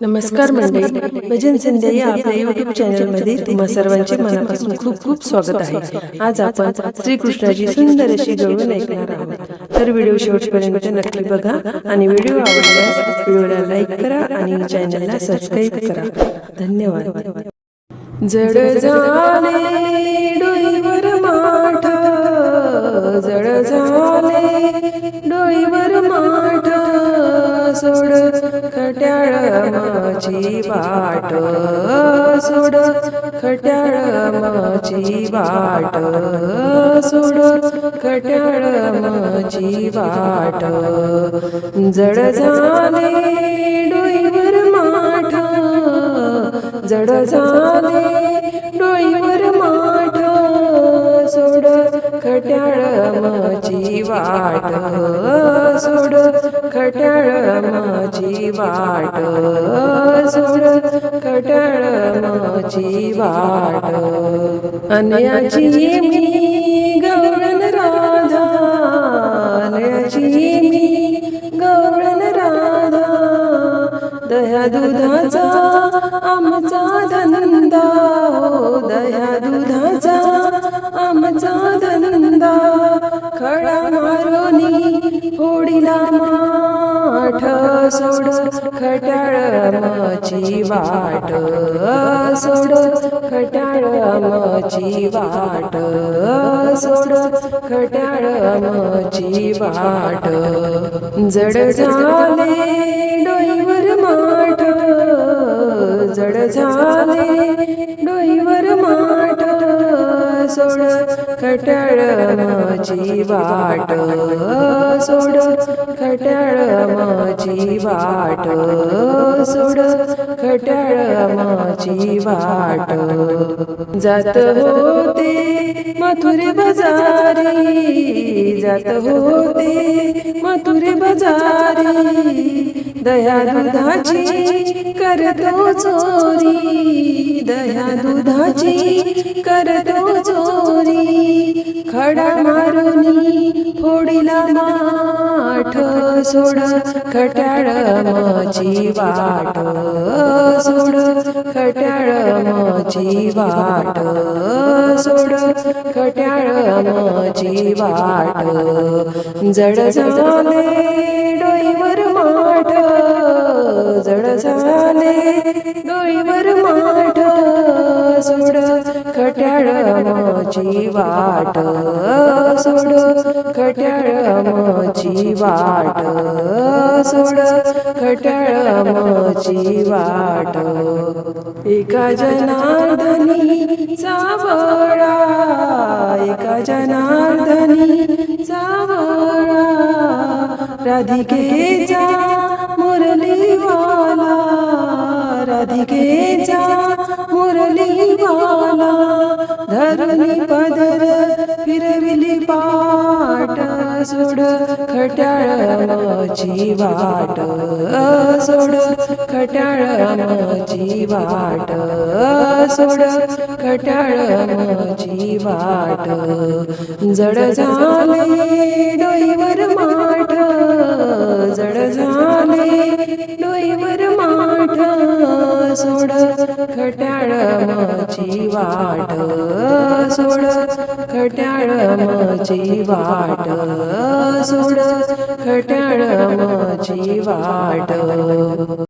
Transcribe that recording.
नमस्कार मंडळी. भजन संध्या या आपल्या युट्यूब चॅनलमध्ये तुम्हा सर्वांचे मनापासून खूप खूप स्वागत आहे. आज आपण श्रीकृष्णाची सुंदर अशी गवळण ऐकणार आहोत. तर व्हिडिओ शेवटपर्यंत नक्की बघा आणि व्हिडिओ आवडल्यास व्हिडिओला लाईक करा आणि चॅनलला सबस्क्राईब करा. धन्यवाद. जड झाले माझी वाट सोड. खट्याळ माझी वाट सोड. खट्याळ माझी वाट. जड झाले डोईवर माठ. जड झाले डोईवर माठ. सोड. खट्याळ माझी वाट सोड. खट्याळ माझी वाट सोड खट्याळ माझी वाट. अन्याची मी गवळण राधा अन्याची मी गवळण राधा. दया दुधाचा आमचा धंदा हो दया दुधाचा आमचा धंदा. खडा मारोनी होडीला सोड खटाळ माची वाट. सोड खटाळ माची वाट. सोड खटाळ माची वाट. जड झाले डोईवर माठ. जड झाले डोईवर माठ. सोड खट्याळ माझी वाट सोड खट्याळ माझी वाट सोड खट्याळ माझी वाट. जात होते मथुरे बाजारी जात होते मथुरे बाजारी दया दुधाची करतो चोरी दया दुधाची करतो चोरी. खडा मारुनी फोडीला माठ सोड खट्याळ माझी वाट सोड खट्याळ माझी वाट सोड खट्याळ माझी वाट. जड झाले डोईवर माठ जड झाले डोळीवर माठ सोड खट्याळ माझी वाट सोड खट्याळ माझी वाट सोड खट्याळ माझी वाट. एका जनार्दनी सावळा एका जनार्दनी सावळा राधिकेचा राधिकेचा मुरलीवाला धरणी पदर फिरविली पाट सोड खट्याळ माझी वाट सोड खट्याळ माझी वाट सोड खट्याळ माझी वाट. जड झाले डोईवर माठ जड झाले डोईवर सोड खट्याळ माझी वाट. सोड खट्याळ माझी वाट. सोड खट्याळ माझी वाट.